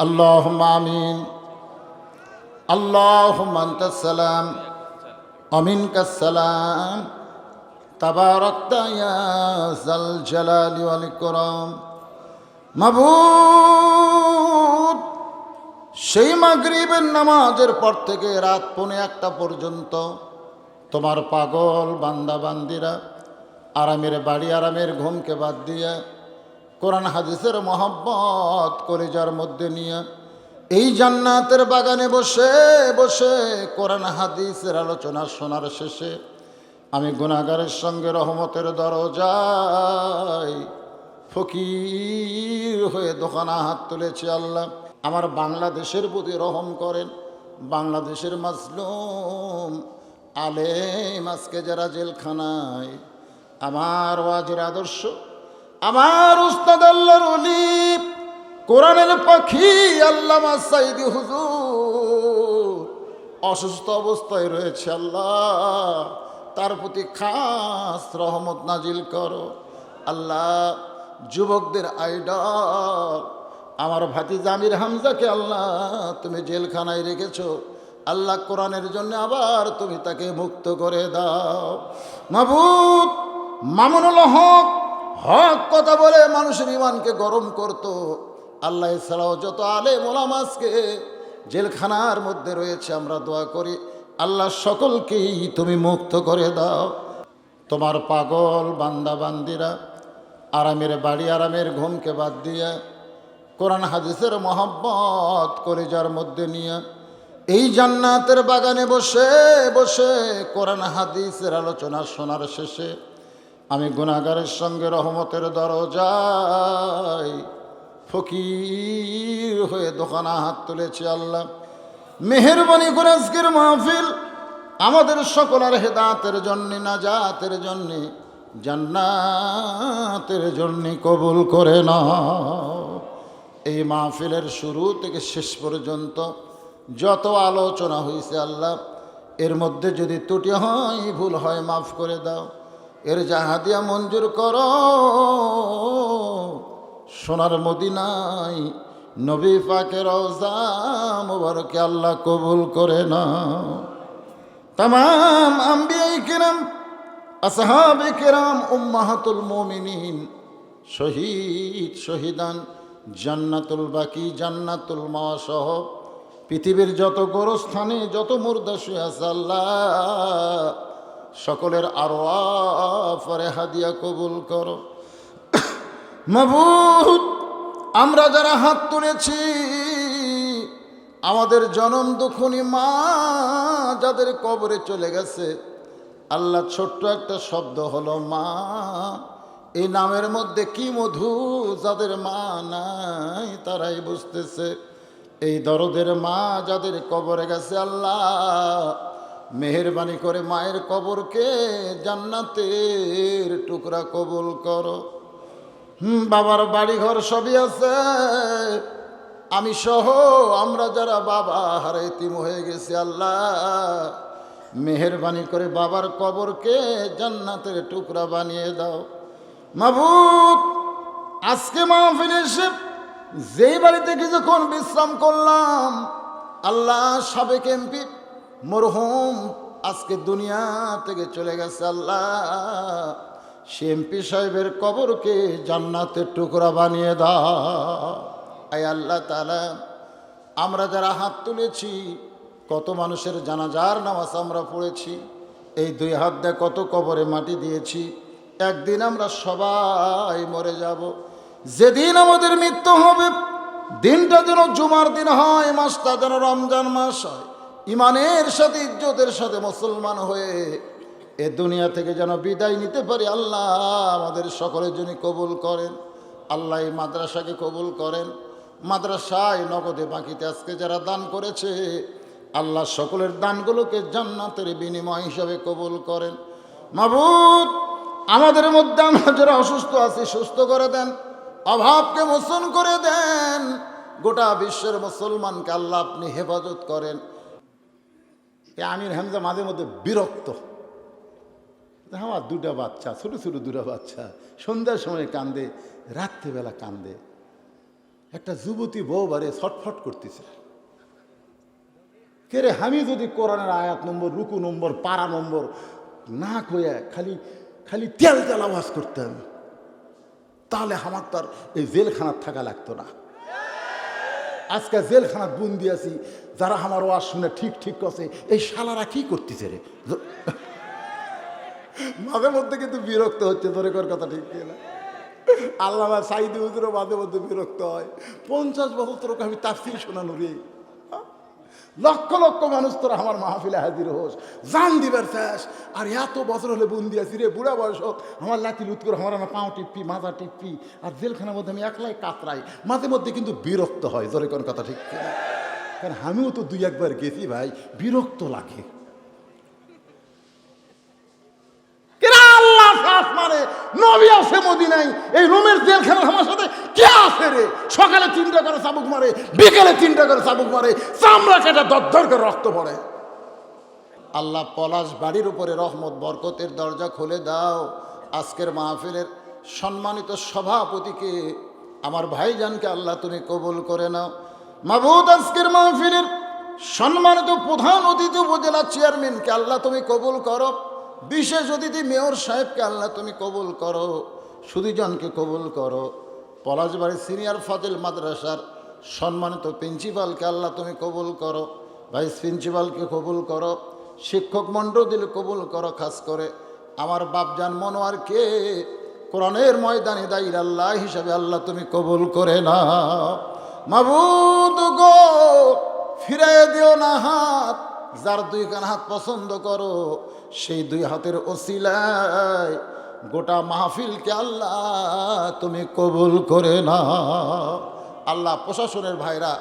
اللهم آمين اللهم أنت السلام ومنك السلام تباركت يا ذا الجلال والإكرام মাবুদ সেই মাগরিবের নামাজের পর থেকে রাত পৌনে একটা পর্যন্ত তোমার পাগল বান্দা বান্দিরা আরামের বাড়ি আরামের ঘুমকে বাদ দিয়ে কোরআন হাদিসের মহব্বত করে যার মধ্যে নিয়ে এই জান্নাতের বাগানে বসে বসে কোরআন হাদিসের আলোচনা শোনার শেষে আমি গুণাগারের সঙ্গে রহমতের দরজায় ফকির হয়ে দোকানা হাত তুলেছে আল্লাহ। আমার বাংলাদেশের প্রতি রহম করেন, বাংলাদেশের মাজলুম, আলেম আজকে যারা জেলখানায়, আমার ওয়াজের আদর্শ আমার উস্তাদ আল্লাহর অলিপ কোরআনের পাখি আল্লামা সাইদি হুজুর। অসুস্থ অবস্থায় রয়েছে আল্লাহ, তার প্রতি খাস রহমত নাজিল করো। আল্লাহ, যুবকদের আইডল। আমার ভাতি জামির হামজাকে আল্লাহ, তুমি জেলখানায় রেখেছো। আল্লাহ কোরআনের জন্য আবার তুমি তাকে মুক্ত করে দাও। মাবুদ, মামুনুল হক হক কথা বলে মানুষের ইমানকে গরম করতো। আল্লাহ ছাড়াও যত আলে মোলামাজকে জেলখানার মধ্যে রয়েছে, আমরা দোয়া করি, আল্লাহ সকলকেই তুমি মুক্ত করে দাও। তোমার পাগল বান্দা বান্দিরা, আরামের বাড়ি, আরামের ঘুমকে বাদ দিয়ে, কোরআন হাদিসের মহব্বত করে যার মধ্যে নিয়ে, এই জান্নাতের বাগানে বসে বসে কোরআন হাদিসের আলোচনা শোনার শেষে আমি গুণাগারের সঙ্গে রহমতের দরজায় ফকির হয়ে দোকানা হাত তুলেছে আল্লাহ। মেহরবানি করে মাহফিল আমাদের সকলের হেদাতের জন্যে, নাজাতের জন্যে, জান্নাতের জন্যে কবুল করে না এই মাহফিলের শুরু থেকে শেষ পর্যন্ত যত আলোচনা হয়েছে আল্লাহ, এর মধ্যে যদি ত্রুটি হয়, ভুল হয়, মাফ করে দাও। এর জাহাদিয়া মঞ্জুর কর। সোনার মদিনায় নবী পাকের মুবারকে আল্লাহ কবুল করে না তাম আম্বিয়াই কেরাম আসহাবে কেরাম উম্মাহাতুল মোমিনিন, শহীদ, শহীদান, জান্নাতুল বাকি, জান্নাতুল সহ পৃথিবীর যত গোরস্থানে, যত মুর্দা শুয়ে আছে আল্লাহ সকলের আরও পরে হাদিয়া কবুল করো। মাবুদ, আমরা যারা হাত তুলেছি, আমাদের জনম দুখুনি মা যাদের কবরে চলে গেছে, আল্লাহ ছোট্ট একটা শব্দ হলো মা। এই নামের মধ্যে কি মধু যাদের মা নাই তারাই বুঝতেছে। এই দরদের মা যাদের কবরে গেছে আল্লাহ মেহরবানি করে মায়ের কবরকে জান্নাতের টুকরা কবুল করো। হুম, বাবার বাড়ি ঘর সবই আছে। আমি সহ আমরা যারা বাবা হারাইতিম হয়ে গেছি আল্লাহ। মেহরবানি করে বাবার কবরকে জান্নাতের টুকরা বানিয়ে দাও। মাবুদ আজকে মাহফিল এসে যেই বাড়িতে কিছুক্ষণ বিশ্রাম করলাম, আল্লাহ সাবেক এমপি মরহুম, আজকে দুনিয়া থেকে চলে গেছে আল্লাহ। সে এমপি সাহেবের কবরকে জান্নাতের টুকরা বানিয়ে দাও। আই আল্লাহ তালা আমরা যারা হাত তুলেছি, কত মানুষের জানাজার নামাজ আমরা পড়েছি, এই দুই হাত দিয়ে কত কবরে মাটি দিয়েছি, একদিন আমরা সবাই মরে যাব। যেদিন আমাদের মৃত্যু হবে, দিনটা যেন জুমার দিন হয়, মাসটা যেন রমজান মাস হয়। ইমানের সাথে, ইজ্জতের সাথে মুসলমান হয়ে এ দুনিয়া থেকে যেন বিদায় নিতে পারি আল্লাহ। আমাদের সকলের জন্য কবুল করেন। আল্লাহ এই মাদ্রাসাকে কবুল করেন। মাদ্রাসায় নগদে বাকিতে আজকে যারা দান করেছে, আল্লাহ সকলের দানগুলোকে জান্নাতের বিনিময় হিসাবে কবুল করেন। মাবুদ, আমাদের মধ্যে আমরা যারা অসুস্থ আছি, সুস্থ করে দেন। অভাবকে মোচন করে দেন। গোটা বিশ্বের মুসলমানকে আল্লাহ আপনি হেফাজত করেন। এ আমির হামজা মাঝে মধ্যে বিরক্ত। আমার দুটা বাচ্চা, ছোটো ছোটো দুটা বাচ্চা, সন্ধ্যার সময় কান্দে, রাত্রিবেলা কান্দে। একটা যুবতী বউ বারে ছটফট করতেছে। কে রে, আমি যদি কোরআনের আয়াত নম্বর, রুকু নম্বর পাড়া নম্বর না কয়ে খালি খালি তেল তেল আওয়াজ করতাম, তাহলে আমার তো আর এই জেলখানার থাকা লাগতো না। আজকে জেলখানার বন্দি আছি, যারা আমার ওয়াজ শুনে ঠিক ঠিক করছে, এই শালারা কি করতেছে রে? মাঝে মধ্যে কিন্তু বিরক্ত হচ্ছে, ধরে কর কথা ঠিক না আল্লাহ সাইদি হুজুরও মাঝে মধ্যে বিরক্ত হয়। পঞ্চাশ বছর তোর আমি তাফসির শোনানো রে। লক্ষ লক্ষ মানুষ তোরা আমার মাহফিলে হাজির হোস। জান দিবার শেষ। আর এত বছর হলে বন্দি আছি রে, বুড়া বয়স হোক। আমার লাতি লুট করে আমার আমার পাও টিপ্পি মাথা টিপ্পি আর জেলখানার মধ্যে আমি একলাই কাতরাই। মাঝে মধ্যে কিন্তু বিরক্ত হয় ধরে কোন কথা ঠিক কারণ আমিও তো দুই একবার গেছি ভাই, বিরক্ত লাগে। আল্লাহ মারে নবী আছে মদিনাই এই রুমের জেলখানার আমার কে আছে রে? সকালে তিনটা করে চাবুক মারে, বিকেলে তিনটা করে চাবুক মারে, চামড়া কেটে দরদর করে রক্ত পড়ে। আল্লাহ পলাশ বাড়ির উপরে রহমত, বরকতের দরজা খুলে দাও। আজকের মাহফিলের সম্মানিত সভাপতিকে, আমার ভাইজানকে আল্লাহ তুমি কবুল করে নাও। মাবুদ, আজকের মাহফিলের সম্মানিত প্রধান অতিথি উপজেলা চেয়ারম্যানকে আল্লাহ তুমি কবুল করো। বিশেষ অতিথি মেয়র সাহেবকে আল্লাহ তুমি কবুল করো। সুদীজনকে কবুল করো। পলাশবাড়ি সিনিয়র ফাজিল মাদ্রাসার সম্মানিত প্রিন্সিপালকে আল্লাহ তুমি কবুল করো, ভাইস প্রিন্সিপালকে কবুল করো, শিক্ষক মণ্ডলীর কবুল করো খাস করে। আমার বাপজান মনোয়ারকে কোরআনের ময়দানে দাইর আল্লাহ হিসাবে আল্লাহ তুমি কবুল করে না মাবুদ গো ফিরে দিও না হাত, যার দুই কান হাত পছন্দ করো, সেই দুই হাতের ওসিলায় গোটা মাহফিলকে আল্লাহ তুমি কবুল করে না আল্লাহ প্রশাসনের ভাইরা,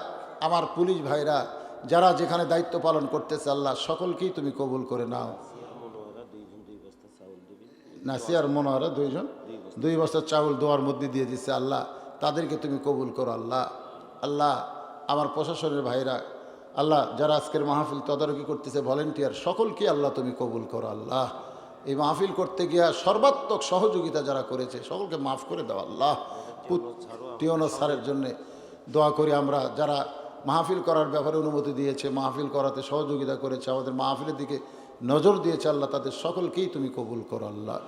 আমার পুলিশ ভাইরা, যারা যেখানে দায়িত্ব পালন করতেছে, আল্লাহ সকলকেই তুমি কবুল করে নাও। নাসিয়ার মনোহরা দুইজন? দুই বছর চাউল দোয়ার মধ্যে দিয়ে দিচ্ছে আল্লাহ। তাদেরকে তুমি কবুল করো আল্লাহ। আল্লাহ, আমার প্রশাসনের ভাইরা, আল্লাহ, যারা আজকের মাহফিল তদারকি করতেছে ভলেন্টিয়ার সকলকে আল্লাহ তুমি কবুল করো আল্লাহ। এই মাহফিল করতে গিয়া সর্বাত্মক সহযোগিতা যারা করেছে, সকলকে মাফ করে দেওয়া আল্লাহ। টিওনো স্যারের জন্যে দোয়া করি আমরা, যারা মাহফিল করার ব্যাপারে অনুমতি দিয়েছে, মাহফিল করাতে সহযোগিতা করেছে, আমাদের মাহফিলের দিকে নজর দিয়েছে আল্লাহ, তাদের সকলকেই তুমি কবুল করো, আল্লাহ।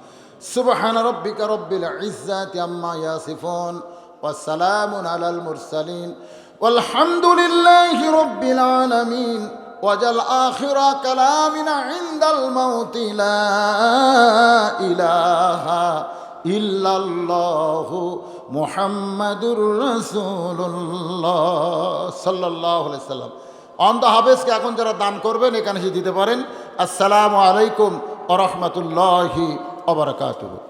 সুবহান রব্বিকা রব্বিল ইজ্জাতি আম্মা ইয়াসিফুন ওয়া সালামুন আলাল মুরসালিন ওয়াল হামদুলিল্লাহি রব্বিল আলামিন। ওয়াজাল আখিরা কালামিনা ইনদাল মাউতি লা ইলাহা ইল্লাল্লাহু الله রাসূলুল্লাহ সাল্লাল্লাহু অন সাল্লাম। অন্ধ হাফেজকে এখন যারা দান করবেন, এখানে সে দিতে পারেন। আসসালামু আলাইকুম ওরহমতুল্লাহি অবরকাত